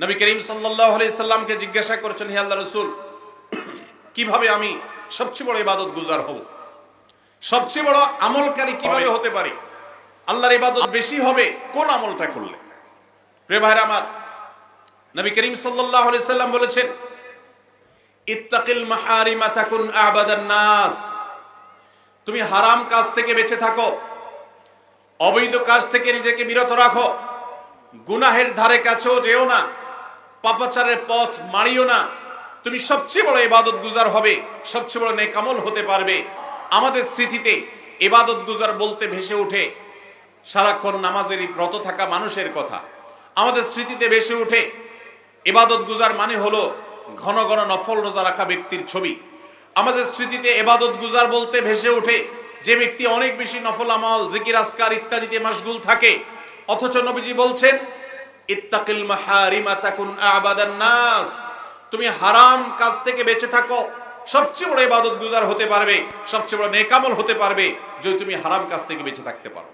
নবী করিম সাল্লামকে জিজ্ঞাসা করছেন হে আল্লাহ রসুল কীভাবে আমি সবচেয়ে বড় ইবাদত গুজার হব? সবচেয়ে বড় আমলকারী কীভাবে হতে পারে? আল্লাহর ইবাদত বেশি হবে কোন আমলটা করলে? প্রিয় ভাইরা আমার নবী করিম আলাইহি সাল্লাম বলেছেন ইত্তাকিল মাহারিমা তাকুন আবাদান নাস। তুমি হারাম কাজ থেকে বেঁচে থাকো অবৈধ কাজ থেকে নিজেকে বিরত রাখো গুনাহের ধারে কাছেও যেও না। পাপাচারের পথ মারিও না। তুমি সবচেয়ে বড় ইবাদত গুজার হবে, সবচেয়ে বড় নেকামল হতে পারবে। আমাদের স্মৃতিতে ইবাদত গুজার বলতে ভেসে ওঠে। সারাক্ষণ নামাজেরই ব্রত থাকা মানুষের কথা। আমাদের স্মৃতিতে ভেসে ওঠে ইবাদত গুজার মানে হলো ঘন ঘন নফল রোজা রাখা ব্যক্তির ছবি। আমাদের স্মৃতিতে এবাদত গুজার বলতে ভেসে ওঠে, যে ব্যক্তি অনেক বেশি নফল আমল, জিকির আসকার ইত্যাদিতে মাশগুল থাকে। অথচ নবীজি বলছেন ইত্তাকিল মাহারিমা তাকুন আবাদান নাস। তুমি হারাম কাজ থেকে বেঁচে থাকো। সবচেয়ে বড় ইবাদত গুজার হতে পারবে, সবচেয়ে বড় নেকামল হতে পারবে যদি তুমি হারাম কাজ থেকে বেঁচে থাকতে পারো।